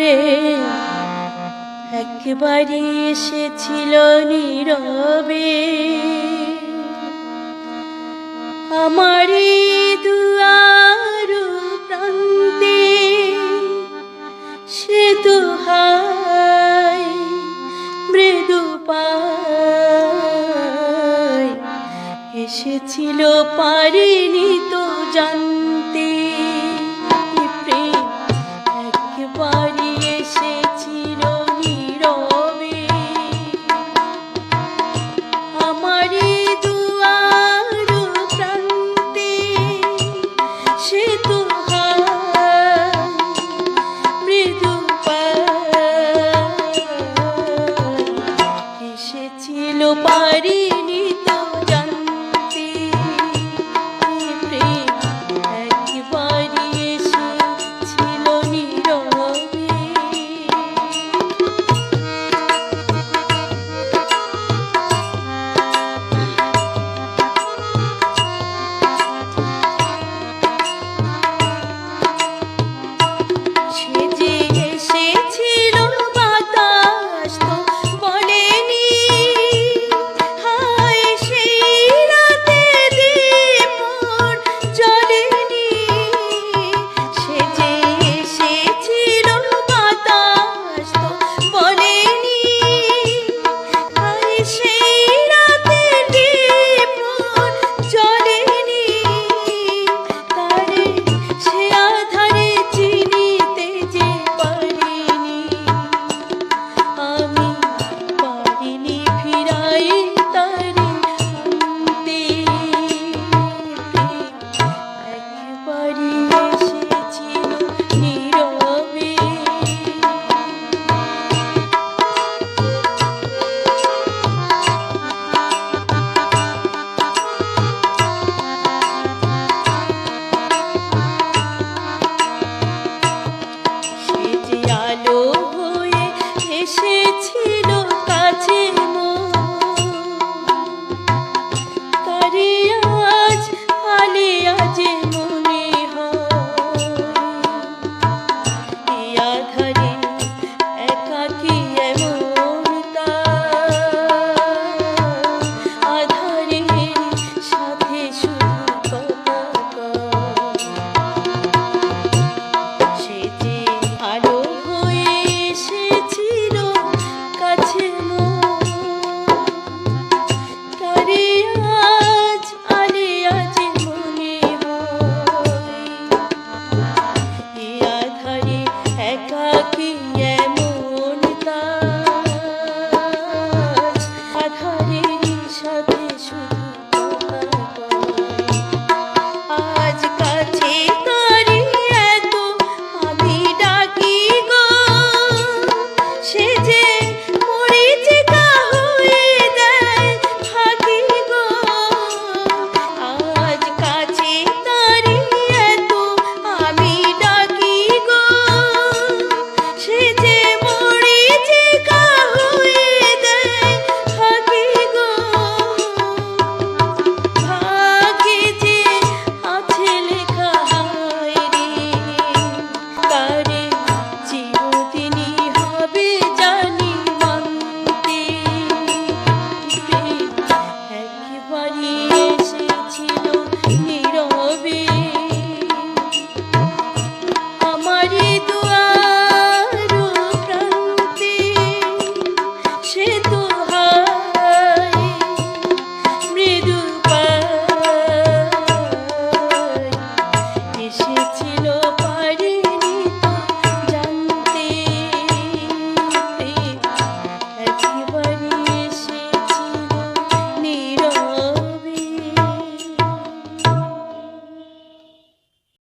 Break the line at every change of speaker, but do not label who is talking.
রে। একবারে এসেছিল নীরবে। আমার দুয়ারু প্রান্তে সে দুহাই মৃদু এসেছিল পারিনি তো জান সে এসেছিল পারি 是天。